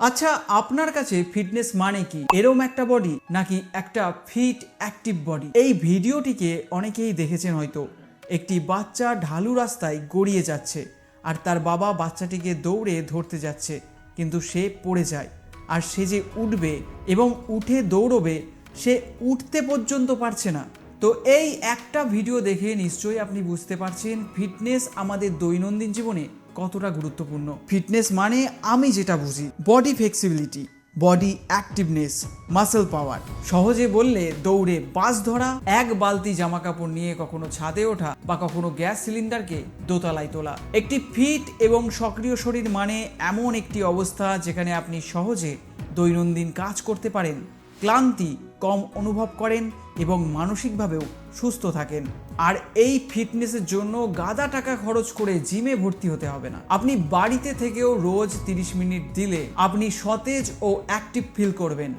আচ্ছা আপনার কাছে ফিটনেস মানে কি? এরম একটা বডি নাকি একটা ফিট অ্যাক্টিভ বডি এই ভিডিওটিকে অনেকেই দেখেছেন হয়তো। একটি বাচ্চা ঢালু রাস্তায় গড়িয়ে যাচ্ছে আর তার বাবা বাচ্চাটিকে দৌড়ে ধরতে যাচ্ছে, কিন্তু সে পড়ে যায় আর সে যে উঠবে এবং উঠে দৌড়বে, সে উঠতে পর্যন্ত পারছে না। তো এই একটা ভিডিও দেখে নিশ্চয়ই আপনি বুঝতে পারছেন, ফিটনেস আমাদের দৈনন্দিন জীবনে কতটা গুরুত্বপূর্ণ? ফিটনেস মানে আমি যেটা বুঝি, body flexibility body activeness muscle power সহজে বললে দৌড়ে বাস ধরা, এক বালতি জামা কাপড় নিয়ে কখনো ছাদে ওঠা বা কখনো গ্যাস সিলিন্ডারকে দোতলায় তোলা। একটি ফিট এবং সক্রিয় শরীর মানে এমন একটি অবস্থা যেখানে আপনি সহজে দৈনন্দিন কাজ করতে পারেন। ক্লান্তি কম অনুভব করেন এবং মানসিকভাবেও সুস্থ থাকেন। আর এই ফিটনেসের জন্য গাদা টাকা খরচ করে জিমে ভর্তি হতে হবে না। আপনি বাড়িতে থেকেও রোজ 30 মিনিট দিলে আপনি সতেজ ও অ্যাক্টিভ ফিল করবেন।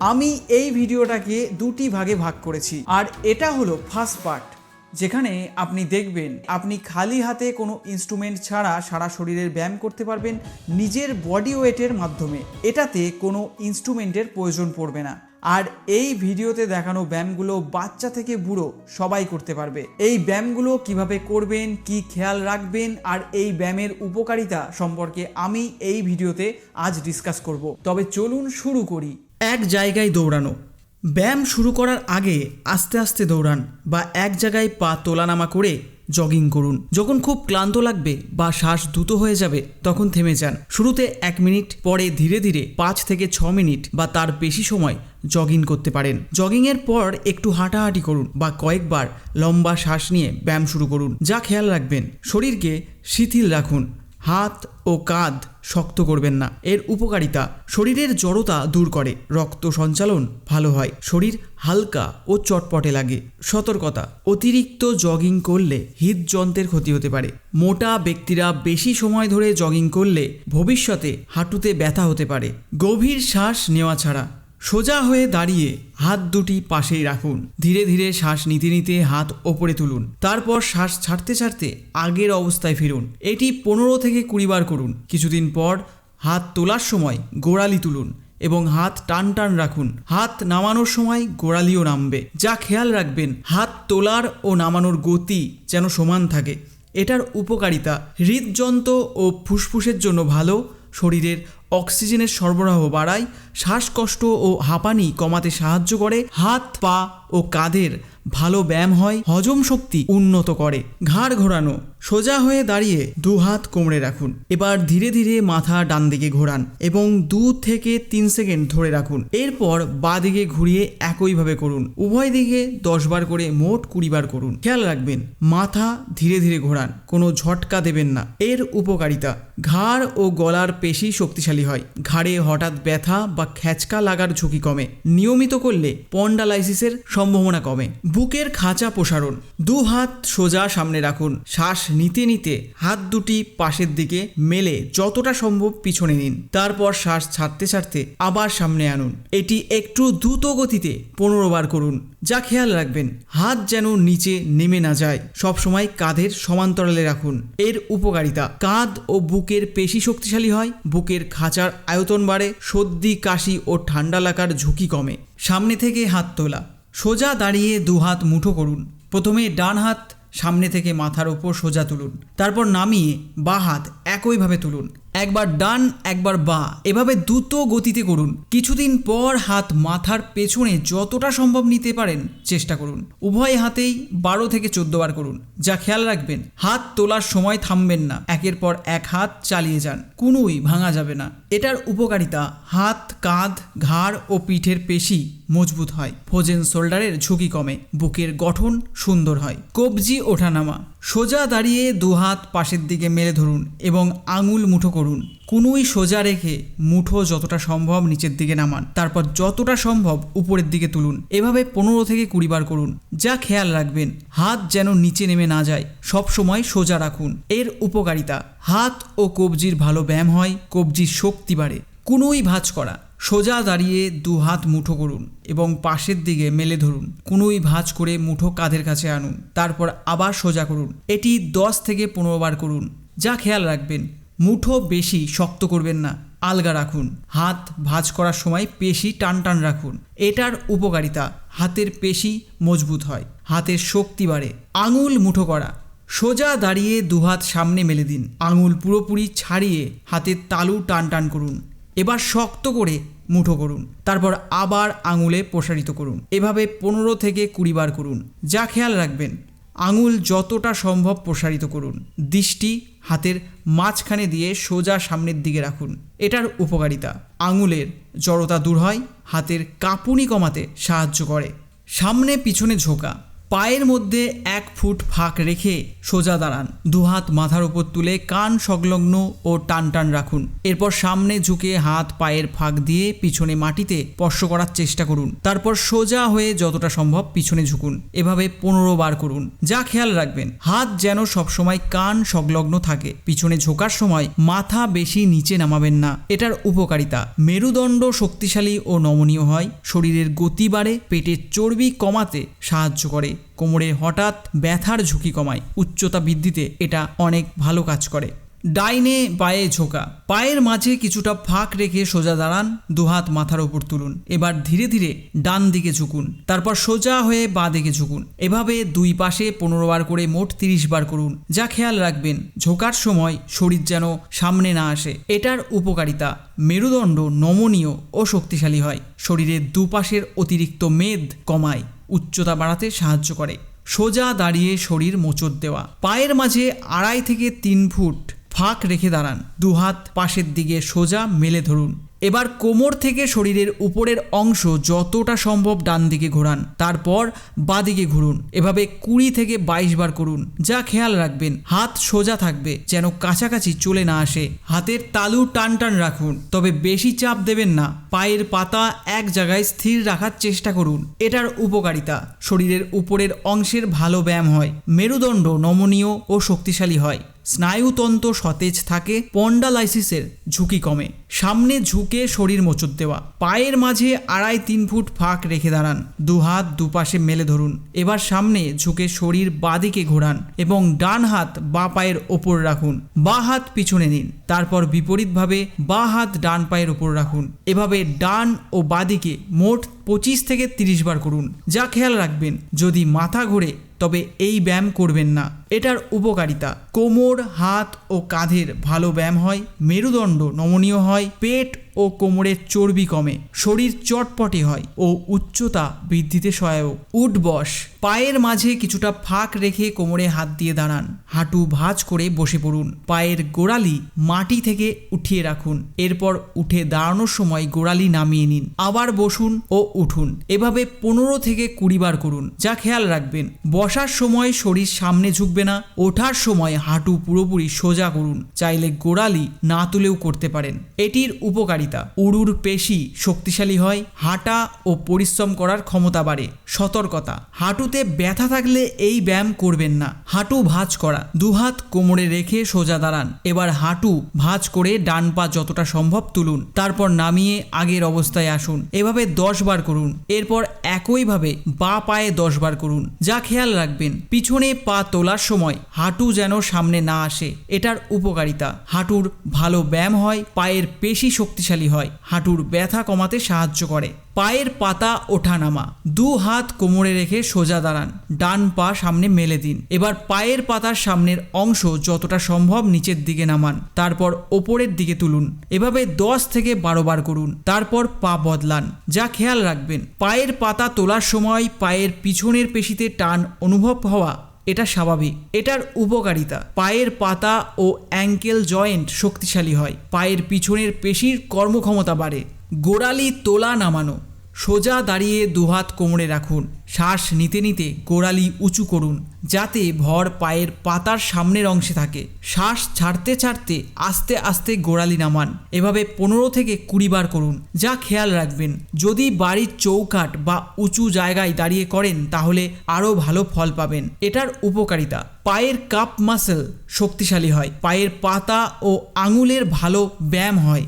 আমি এই ভিডিওটাকে দুটি ভাগে ভাগ করেছি। আর এটা হলো ফার্স্ট পার্ট। যেখানে আপনি দেখবেন, আপনি খালি হাতে কোনো ইনস্ট্রুমেন্ট ছাড়া সারা শরীরের ব্যায়াম করতে পারবেন নিজের বডি ওয়েটের মাধ্যমে। এটাতে কোনো ইনস্ট্রুমেন্টের প্রয়োজন পড়বে না। আর এই ভিডিওতে দেখানো ব্যায়ামগুলো বাচ্চা থেকে বুড়ো সবাই করতে পারবে। এই ব্যায়ামগুলো কীভাবে করবেন, কি খেয়াল রাখবেন, আর এই ব্যায়ামের উপকারিতা সম্পর্কে আমি এই ভিডিওতে আজ ডিসকাস করব। তবে চলুন শুরু করি। এক জায়গায় দৌড়ানো। ব্যায়াম শুরু করার আগে আস্তে আস্তে দৌড়ান বা এক জায়গায় পা তোলানামা করে জগিং করুন। যখন খুব ক্লান্ত লাগবে বা শ্বাস দ্রুত হয়ে যাবে, তখন থেমে যান। শুরুতে এক মিনিট, পরে ধীরে ধীরে পাঁচ থেকে ছ মিনিট বা তার বেশি সময় জগিং করতে পারেন। জগিংয়ের পর একটু হাঁটাহাঁটি করুন বা কয়েকবার লম্বা শ্বাস নিয়ে ব্যায়াম শুরু করুন। যা খেয়াল রাখবেন, শরীরকে শিথিল রাখুন। হাত ও কাঁধ শক্ত করবেন না। এর উপকারিতা, শরীরের জড়তা দূর করে, রক্ত সঞ্চালন ভালো হয়, শরীর হালকা ও চটপটে লাগে। সতর্কতা, অতিরিক্ত জগিং করলে হৃদযন্ত্রের ক্ষতি হতে পারে। মোটা ব্যক্তিরা বেশি সময় ধরে জগিং করলে ভবিষ্যতে হাঁটুতে ব্যথা হতে পারে। গভীর শ্বাস নেওয়া ছাড়া। সোজা হয়ে দাঁড়িয়ে হাত দুটি পাশেই রাখুন। ধীরে ধীরে শ্বাস নিতে নিতে হাত ওপরে তুলুন। তারপর শ্বাস ছাড়তে ছাড়তে আগের অবস্থায় ফিরুন। এটি পনেরো থেকে কুড়ি বার করুন। কিছুদিন পর হাত তোলার সময় গোড়ালি তুলুন এবং হাত টান টান রাখুন। হাত নামানোর সময় গোড়ালিও নামবে। যা খেয়াল রাখবেন, হাত তোলার ও নামানোর গতি যেন সমান থাকে। এটার উপকারিতা হৃদযন্ত্র ও ফুসফুসের জন্য ভালো, শরীরের অক্সিজেনের সরবরাহ বাড়ায় শ্বাসকষ্ট ও হাঁপানি কমাতে সাহায্য করে হাত পা ও কাঁধের ভালো ব্যায়াম হয়, হজম শক্তি উন্নত করে। ঘাড় ঘোরানো, সোজা হয়ে দাঁড়িয়ে দু হাত কোমড়ে রাখুন। এবার ধীরে ধীরে মাথা ডান দিকে ঘোরান এবং দু থেকে তিন সেকেন্ড ধরে রাখুন। এরপর বা দিকে ঘুরিয়ে একইভাবে করুন। উভয় দিকে দশ বার করে মোট কুড়ি বার করুন। খেয়াল রাখবেন, মাথা ধীরে ধীরে ঘোরান, কোনো ঝটকা দেবেন না। এর উপকারিতা, ঘাড় ও গলার পেশি শক্তিশালী হয়। ঘাড়ে হঠাৎ ব্যথা বা খ্যাচকা লাগার ঝুঁকি কমে। নিয়মিত করলে পন্ডালাইসিসের সম্ভাবনা কমে। বুকের খাঁচা প্রসারণ। দু হাত সোজা সামনে রাখুন। শ্বাস নিতে নিতে হাত দুটি পাশের দিকে মেলে যতটা সম্ভব পিছনে নিন। তারপর শ্বাস ছাড়তে ছাড়তে আবার সামনে আনুন। এটি একটু দ্রুত গতিতে পনেরো বার করুন। যা খেয়াল রাখবেন, হাত যেন নিচে নেমে না যায়। সবসময় কাঁধের সমান্তরালে রাখুন। এর উপকারিতা, কাঁধ ও বুকের পেশি শক্তিশালী হয়, বুকের খাঁচার আয়তন বাড়ে, সর্দি, কাশি ও ঠান্ডা লাগার ঝুঁকি কমে। সামনে থেকে হাত তোলা। সোজা দাঁড়িয়ে দু হাত মুঠো করুন। প্রথমে ডান হাত সামনে থেকে মাথার ওপর সোজা তুলুন। তারপর নামিয়ে বা হাত একইভাবে তুলুন। একবার ডান, একবার বা। এভাবে দ্রুত গতিতে করুন। কিছুদিন পর হাত মাথার পেছনে যতটা সম্ভব নিতে পারেন, চেষ্টা করুন। উভয় হাতেই বারো থেকে চোদ্দ বার করুন। যা খেয়াল রাখবেন, হাত তোলার সময় থামবেন না। একের পর এক হাত চালিয়ে যান। কোনোই ভাঙা যাবে না। এটার উপকারিতা, হাত, কাঁধ, ঘাড় ও পিঠের পেশি মজবুত হয়। ফোজেন শোল্ডারের ঝুঁকি কমে, বুকের গঠন সুন্দর হয়। কবজি ওঠানামা, সোজা দাঁড়িয়ে দু হাত পাশের দিকে মেলে ধরুন এবং আঙুল মুঠো করুন। কুনুই সোজা রেখে মুঠো যতটা সম্ভব নিচের দিকে নামান। তারপর যতটা সম্ভব উপরের দিকে তুলুন। এভাবে পনেরো থেকে কুড়ি বার করুন। যা খেয়াল রাখবেন, হাত যেন নিচে নেমে না যায়। সব সময় সোজা রাখুন। এর উপকারিতা, হাত ও কবজির ভালো ব্যায়াম হয়, কবজির শক্তি বাড়ে। কুনুই ভাঁজ করা। সোজা দাঁড়িয়ে দু হাত মুঠো করুন এবং পাশের দিকে মেলে ধরুন। কুনুই ভাঁজ করে মুঠো কাঁধের কাছে আনুন। তারপর আবার সোজা করুন। এটি দশ থেকে পনেরো বার করুন। যা খেয়াল রাখবেন মুঠো বেশি শক্ত করবেন না, আলগা রাখুন। হাত ভাঁজ করার সময় পেশি টান টান রাখুন। এটার উপকারিতা, হাতের পেশি মজবুত হয়, হাতের শক্তি বাড়ে। আঙুল মুঠো করা, সোজা দাঁড়িয়ে দুহাত সামনে মেলে দিন। আঙুল পুরোপুরি ছাড়িয়ে হাতের তালু টান টান করুন। এবার শক্ত করে মুঠো করুন। তারপর আবার আঙুলে প্রসারিত করুন। এভাবে পনেরো থেকে কুড়ি বার করুন। যা খেয়াল রাখবেন, আঙুল যতটা সম্ভব প্রসারিত করুন। দৃষ্টি হাতের মাঝখানে দিয়ে সোজা সামনের দিকে রাখুন। এটার উপকারিতা, আঙুলের জড়তা দূর হয়, হাতের কাঁপুনি কমাতে সাহায্য করে। সামনে পিছনে ঝোঁকা। পায়ের মধ্যে এক ফুট ফাঁক রেখে সোজা দাঁড়ান। দুহাত মাথার উপর তুলে কান সংলগ্ন ও টান টান রাখুন। এরপর সামনে ঝুঁকে হাত পায়ের ফাঁক দিয়ে পিছনে মাটিতে স্পর্শ করার চেষ্টা করুন। তারপর সোজা হয়ে যতটা সম্ভব পিছনে ঝুঁকুন। এভাবে পনেরো বার করুন। যা খেয়াল রাখবেন, হাত যেন সবসময় কান সংলগ্ন থাকে। পিছনে ঝোঁকার সময় মাথা বেশি নিচে নামাবেন না। এটার উপকারিতা, মেরুদণ্ড শক্তিশালী ও নমনীয় হয়। শরীরের গতি বাড়ে, পেটের চর্বি কমাতে সাহায্য করে। কোমরে হঠাৎ ব্যথার ঝুঁকি কমায়। উচ্চতা বৃদ্ধিতে এটা অনেক ভালো কাজ করে। ডাইনে পায়ে ঝোঁকা। পায়ের মাঝে কিছুটা ফাঁক রেখে সোজা দাঁড়ান, দুহাত মাথার উপর তুলুন। এবার ধীরে ধীরে ডান দিকে ঝুঁকুন, তারপর সোজা হয়ে বাঁ দিকে ঝুঁকুন। এভাবে দুই পাশে পনেরো বার করে মোট তিরিশ বার করুন। যা খেয়াল রাখবেন, ঝোঁকার সময় শরীর যেন সামনে না আসে। এটার উপকারিতা, মেরুদণ্ড নমনীয় ও শক্তিশালী হয়। শরীরের দুপাশের অতিরিক্ত মেদ কমায়। উচ্চতা বাড়াতে সাহায্য করে। সোজা দাঁড়িয়ে শরীর মোচড় দেওয়া। পায়ের মাঝে আড়াই থেকে তিন ফুট ফাঁক রেখে দাঁড়ান। দুহাত পাশের দিকে সোজা মেলে ধরুন। এবার কোমর থেকে শরীরের উপরের অংশ যতটা সম্ভব ডান দিকে ঘোরান, তারপর বাদিকে ঘুরুন। এভাবে কুড়ি থেকে বাইশ বার করুন। যা খেয়াল রাখবেন, হাত সোজা থাকবে, যেন কাছাকাছি চলে না আসে। হাতের তালু টান টান রাখুন, তবে বেশি চাপ দেবেন না। পায়ের পাতা এক জায়গায় স্থির রাখার চেষ্টা করুন। এটার উপকারিতা, শরীরের উপরের অংশের ভালো ব্যায়াম হয়, মেরুদণ্ড নমনীয় ও শক্তিশালী হয়। স্নায়ুতন্ত্র সতেজ থাকে, পন্ডালাইসিসের ঝুঁকি কমে। সামনে ঝুঁকে শরীর মোচড় দেওয়া। পায়ের মাঝে আড়াই তিন ফুট ফাঁক রেখে দাঁড়ান। দুহাত দুপাশে মেলে ধরুন। এবার সামনে ঝুঁকে শরীর বাদিকে ঘোরান এবং ডান হাত বা পায়ের ওপর রাখুন। বা হাত পিছনে নিন। তারপর বিপরীতভাবে বা হাত ডান পায়ের ওপর রাখুন। এভাবে ডান ও বাদিকে মোট পঁচিশ থেকে তিরিশ বার করুন। যা খেয়াল রাখবেন, যদি মাথা ঘোরে তবে এই ব্যায়াম করবেন না। এটার উপকারিতা। কোমর, হাত ও কাঁধের ভালো ব্যায়াম হয়, মেরুদণ্ড নমনীয় হয়, পেট ও কোমরের চর্বি কমে, শরীর চটপটে হয় ও উচ্চতা বৃদ্ধিতে সহায়ক। উঠ বস, পায়ের মাঝে কিছুটা ফাঁক রেখে কোমরে হাত দিয়ে দাঁড়ান। হাঁটু ভাঁজ করে বসে পড়ুন। পায়ের গোড়ালি মাটি থেকে উঠিয়ে রাখুন। এরপর উঠে দাঁড়ানোর সময় গোড়ালি নামিয়ে নিন। আবার বসুন ও উঠুন। এভাবে পনেরো থেকে কুড়ি বার করুন। যা খেয়াল রাখবেন, বসার সময় শরীর সামনে ঝুঁকবে না, ওঠার সময় হাঁটু পুরোপুরি সোজা করুন। চাইলে গোড়ালি না তুলেও করতে পারেন। এটির উপকারিতা উড়ুর পেশি শক্তিশালী হয়, হাঁটা ও পরিশ্রম করার ক্ষমতা বাড়ে, সতর্কতা। হাঁটুতে ব্যথা থাকলে এই ব্যায়াম করবেন না। হাঁটু ভাঁজ করা। দুহাত কোমরে রেখে সোজা দাঁড়ান। এবার হাঁটু ভাঁজ করে ডান পা যতটা সম্ভব তুলুন। তারপর নামিয়ে আগের অবস্থায় আসুন। এভাবে দশ বার করুন। এরপর একইভাবে বা পায়ে দশ বার করুন। যা খেয়াল রাখবেন। পিছনে পা তোলার সময় হাঁটু যেন সামনে না আসে। এটার উপকারিতা। হাঁটুর ভালো ব্যায়াম হয়, পায়ের পেশি শক্তিশালী হয়। হাঁটুর ব্যথা কমাতে সাহায্য করে। পায়ের পাতা ওঠানামা। দু হাত কোমরে রেখে সোজা দাঁড়ান। ডান পা সামনে মেলে দিন। এবার পায়ের পাতার সামনের অংশ যতটা সম্ভব নিচের দিকে নামান। তারপর ওপরের দিকে তুলুন। এভাবে দশ থেকে বারো বার করুন। তারপর পা বদলান। যা খেয়াল রাখবেন। পায়ের পাতা তোলার সময় পায়ের পিছনের পেশিতে টান অনুভব হওয়া এটা স্বাভাবিক। এটার উপকারিতা, পায়ের পাতা ও অ্যাঙ্কেল জয়েন্ট শক্তিশালী হয়। পায়ের পিছনের পেশির কর্মক্ষমতা বাড়ে। গোড়ালি তোলা নামানো। সোজা দাঁড়িয়ে দুহাত কোমরে রাখুন। শ্বাস নিতে নিতে গোড়ালি উঁচু করুন, যাতে ভর পায়ের পাতার সামনের অংশে থাকে। শ্বাস ছাড়তে ছাড়তে আস্তে আস্তে গোড়ালি নামান। এভাবে পনেরো থেকে কুড়ি বার করুন, যা খেয়াল রাখবেন। যদি বাড়ির চৌকাঠ বা উঁচু জায়গায় দাঁড়িয়ে করেন, তাহলে আরও ভালো ফল পাবেন। এটার উপকারিতা, পায়ের কাপ মাসেল শক্তিশালী হয়, পায়ের পাতা ও আঙুলের ভালো ব্যায়াম হয়।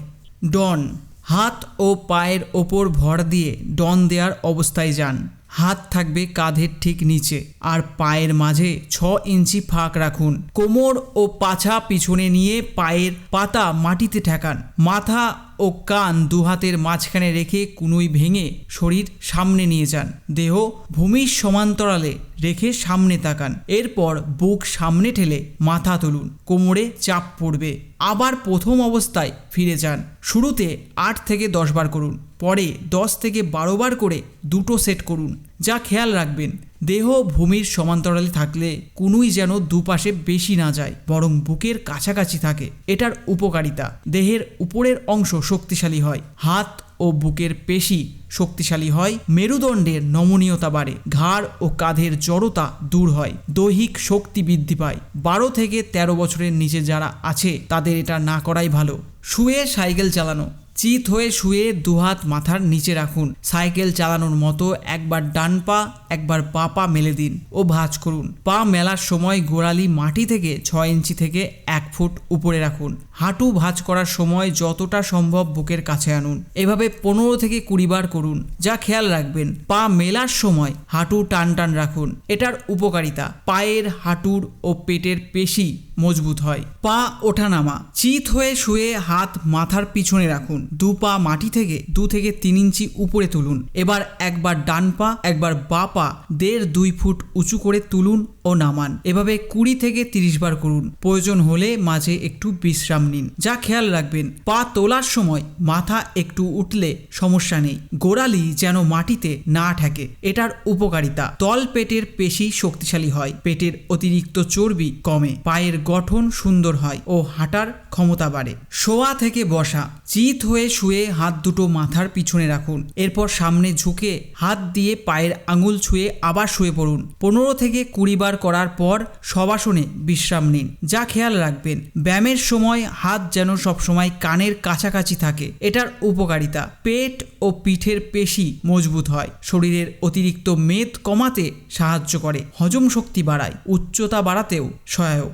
ডন, হাত ও পায়ের ওপর ভর দিয়ে ডন দেওয়ার অবস্থায় যান। হাত থাকবে কাঁধের ঠিক নিচে আর পায়ের মাঝে ছ ইঞ্চি ফাঁক রাখুন। কোমর ও পাছা পিছনে নিয়ে পায়ের পাতা মাটিতে ঠেকান। মাথা ও কান দুহাতের মাঝখানে রেখে কুনুই ভেঙে শরীর সামনে নিয়ে যান। দেহ ভূমির সমান্তরালে রেখে সামনে তাকান। এরপর বুক সামনে ঠেলে মাথা তুলুন। কোমরে চাপ পড়বে। আবার প্রথম অবস্থায় ফিরে যান। শুরুতে আট থেকে দশ বার করুন। পরে দশ থেকে বারো বার করে দুটো সেট করুন। যা খেয়াল রাখবেন। দেহ ভূমির সমান্তরালে থাকলে কুনুই যেন দুপাশে বেশি না যায়, বরং বুকের কাছাকাছি থাকে। এটার উপকারিতা, দেহের উপরের অংশ শক্তিশালী হয়, হাত ও বুকের পেশি শক্তিশালী হয়, মেরুদণ্ডের নমনীয়তা বাড়ে, ঘাড় ও কাঁধের জড়তা দূর হয়, দৈহিক শক্তি বৃদ্ধি পায়। বারো থেকে ১৩ বছরের নিচে যারা আছে, তাদের এটা না করাই ভালো। শুয়ে সাইকেল চালানো চিত হয়ে শুয়ে দুহাত মাথার নিচে রাখুন। সাইকেল চালানোর মতো একবার ডান পা, একবার পা পা মেলে দিন ও ভাঁজ করুন। পা মেলার সময় গোড়ালি মাটি থেকে ছয় ইঞ্চি থেকে এক ফুট উপরে রাখুন। হাঁটু ভাঁজ করার সময় যতটা সম্ভব বুকের কাছে আনুন। এভাবে পনেরো থেকে কুড়ি বার করুন, যা খেয়াল রাখবেন। পা মেলার সময় হাঁটু টান টান রাখুন, এটার উপকারিতা। পায়ের, হাঁটুর ও পেটের পেশি মজবুত হয়। পা ওঠানামা, চিত হয়ে শুয়ে হাত মাথার পিছনে রাখুন। দু পা মাটি থেকে দু থেকে তিন ইঞ্চি উপরে তুলুন। এবার একবার ডান পা, একবার বা পা দেড় দুই ফুট উঁচু করে তুলুন ও নামান। এভাবে কুড়ি থেকে তিরিশ বার করুন। প্রয়োজন হলে মাঝে একটু বিশ্রাম নিন। যা খেয়াল রাখবেন, পা তোলার সময় মাথা একটু উঠলে সমস্যা নেই। গোড়ালি যেন মাটিতে না ঠেকে, এটার উপকারিতা। তল পেটের পেশি শক্তিশালী হয়। পেটের অতিরিক্ত চর্বি কমে। পায়ের গঠন সুন্দর হয় ও হাঁটার ক্ষমতা বাড়ে। শোয়া থেকে বসা, চিত হয়ে শুয়ে হাত দুটো মাথার পিছনে রাখুন। এরপর সামনে ঝুঁকে হাত দিয়ে পায়ের আঙুল ছুঁয়ে আবার শুয়ে পড়ুন। পনেরো থেকে কুড়ি বার করার পর সবাসনে বিশ্রাম নিন। যা খেয়াল রাখবেন, ব্যায়ামের সময় হাত যেন সবসময় কানের কাছাকাছি থাকে। এটার উপকারিতা, পেট ও পিঠের পেশি মজবুত হয়। শরীরের অতিরিক্ত মেদ কমাতে সাহায্য করে। হজম শক্তি বাড়ায়। উচ্চতা বাড়াতেও সহায়ক।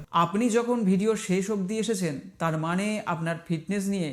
আপনি যখন ভিডিও শেষ অবধি এসেছেন, তার মানে আপনার ফিটনেস নিয়ে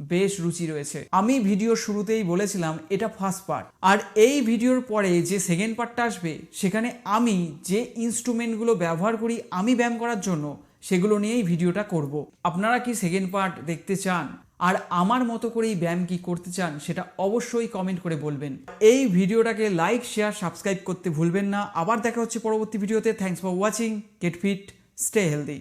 বেশ রুচি রয়েছে। আমি ভিডিও শুরুতেই বলেছিলাম, এটা ফার্স্ট পার্ট আর এই ভিডিওর পরে যে সেকেন্ড পার্টটা আসবে, সেখানে আমি যে ইনস্ট্রুমেন্টগুলো ব্যবহার করি, আমি ব্যায়াম করার জন্য, সেগুলো নিয়েই ভিডিওটা করব। আপনারা কি সেকেন্ড পার্ট দেখতে চান? আর আমার মতো করেই ব্যায়াম কি করতে চান, সেটা অবশ্যই কমেন্ট করে বলবেন। এই ভিডিওটাকে লাইক শেয়ার সাবস্ক্রাইব করতে ভুলবেন না। আবার দেখা হচ্ছে পরবর্তী ভিডিওতে। Thanks for watching get fit stay healthy